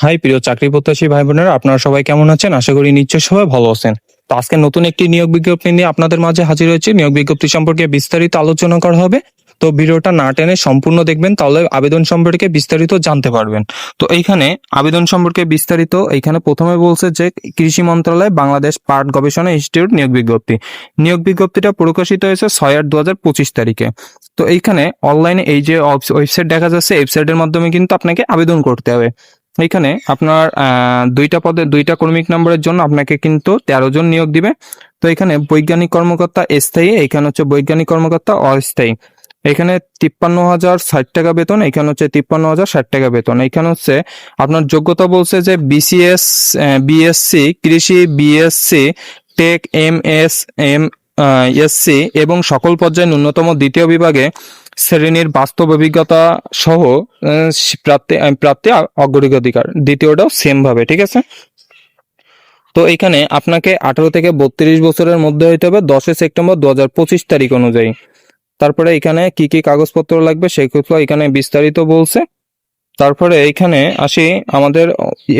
High, প্রিয় চাকরি প্রত্যাশী ভাই বোনেরা আপনারা সবাই কেমন আছেন? আশা করি নিশ্চয় সবাই ভালো আছেন। তো আজকে নতুন একটি নিয়োগ বিজ্ঞপ্তি নিয়ে আপনাদের মাঝে হাজির হয়েছে। নিয়োগ বিজ্ঞপ্তি সম্পর্কে বিস্তারিত আলোচনা করা হবে। তো ভিডিওটা না টেনে সম্পূর্ণ দেখবেন, তাহলে আবেদন সম্পর্কে বিস্তারিত জানতে পারবেন। তো এইখানে আবেদন সম্পর্কে বিস্তারিত এইখানে প্রথমে বলছে যে কৃষি মন্ত্রণালয়, বাংলাদেশ পাট গবেষণা ইনস্টিটিউট নিয়োগ বিজ্ঞপ্তি। নিয়োগ বিজ্ঞপ্তিটা প্রকাশিত হয়েছে ছয় আট দু পঁচিশ তারিখে। তো এইখানে অনলাইনে এই যে ওয়েবসাইট দেখা যাচ্ছে ওয়েবসাইটের মাধ্যমে কিন্তু আপনাকে আবেদন করতে হবে। এইখানে আপনার দুইটা পদে, দুইটা কর্মিক নম্বরের জন্য আপনাকে কিন্তু তেরো জন নিয়োগ দিবে। তো এখানে বৈজ্ঞানিক কর্মকর্তা স্থায়ী, এখানে হচ্ছে বৈজ্ঞানিক কর্মকর্তা অস্থায়ী। এখানে তিপ্পান্ন হাজার ষাট টাকা বেতন, এখানে হচ্ছে তিপ্পান্ন হাজার ষাট টাকা বেতন। এখানে হচ্ছে আপনার যোগ্যতা বলছে যে বিসিএস বিএসসি, কৃষি, BSc, tech M S M Sc এবং সকল পর্যায়ে ন্যূনতম দ্বিতীয় বিভাগে শ্রেণির বাস্তব অভিজ্ঞতা সহ প্রাপ্তি প্রাপ্তি অগ্রাধিকার দ্বিতীয়টাও সেম ভাবে, ঠিক আছে? তো এখানে আপনাকে আঠারো থেকে বত্রিশ বছরের মধ্যে হইতে হবে, দশই সেপ্টেম্বর দু হাজার পঁচিশ তারিখ অনুযায়ী। তারপরে এখানে কি কি কাগজপত্র লাগবে সেগুলো এখানে বিস্তারিত বলছে। তারপরে এইখানে আসি, আমাদের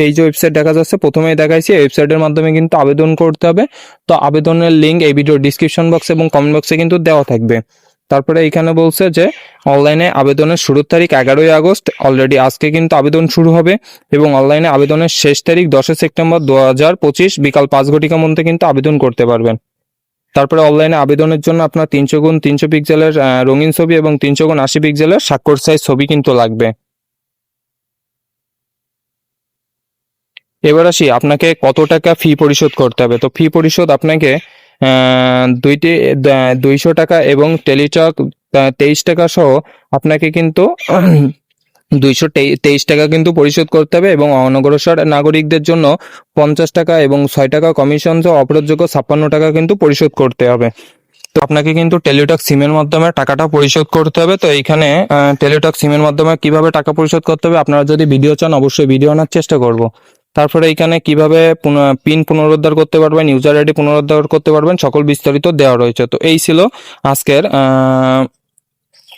এই যে ওয়েবসাইট দেখা যাচ্ছে, প্রথমেই দেখাইছি ওয়েবসাইটের মাধ্যমে কিন্তু আবেদন করতে হবে। তো আবেদনের লিঙ্ক এই ভিডিও ডিসক্রিপশন বক্স এবং কমেন্ট বক্সে কিন্তু দেওয়া থাকবে। তারপরে এখানে বলছে যে, অনলাইনে আবেদনের শুরুর তারিখ এগারোই আগস্ট অলরেডি আজকে কিন্তু আবেদন শুরু হবে এবং অনলাইনে আবেদনের শেষ তারিখ দশই সেপ্টেম্বর দু হাজার পঁচিশ, বিকাল পাঁচ ঘটিকা মধ্যে কিন্তু আবেদন করতে পারবেন। তারপরে অনলাইনে আবেদনের জন্য আপনার তিনশো গুণ তিনশো পিক্সেলের রঙিন ছবি এবং তিনশো গুণ আশি পিক্সেলের স্বাক্ষর সাইজ ছবি কিন্তু লাগবে। এবার আসি, আপনাকে কত টাকা ফি পরিশোধ করতে হবে? তো ফি পরিশোধ আপনাকে দুইটি দুইশো টাকা এবং টেলিটক তেইশ টাকা সহ আপনাকে কিন্তু দুইশো তেইশ টাকা কিন্তু পরিশোধ করতে হবে এবং অনগ্রসর নাগরিকদের জন্য পঞ্চাশ টাকা এবং ছয় টাকা কমিশন সহ অপরাধযোগ্য ছাপ্পান্ন টাকা কিন্তু পরিশোধ করতে হবে। তো আপনাকে কিন্তু টেলিটক সিমের মাধ্যমে টাকাটা পরিশোধ করতে হবে। তো এইখানে টেলিটক সিমের মাধ্যমে কীভাবে টাকা পরিশোধ করতে হবে আপনারা যদি ভিডিও চান, অবশ্যই ভিডিও আনার চেষ্টা করব। তারপরে এখানে কীভাবে পিন পুনরুদ্ধার করতে পারবেন ইউজার আইডি পুনরুদ্ধার করতে পারবেন, সকল বিস্তারিত দেওয়া রয়েছে। তো এই ছিল আজকের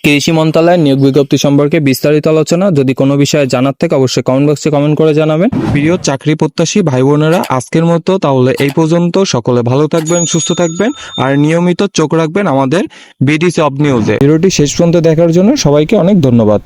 কৃষি মন্ত্রণালয়ের নিয়োগ বিজ্ঞপ্তি সম্পর্কে বিস্তারিত আলোচনা। যদি কোনো বিষয়ে জানার থেকে, অবশ্যই কমেন্ট বক্সে কমেন্ট করে জানাবেন। প্রিয় চাকরি প্রত্যাশী ভাই বোনেরা, আজকের মতো তাহলে এই পর্যন্ত। সকলে ভালো থাকবেন, সুস্থ থাকবেন, আর নিয়মিত চোখ রাখবেন আমাদের বিডিসি অব নিউজে ভিডিওটি শেষ পর্যন্ত দেখার জন্য সবাইকে অনেক ধন্যবাদ।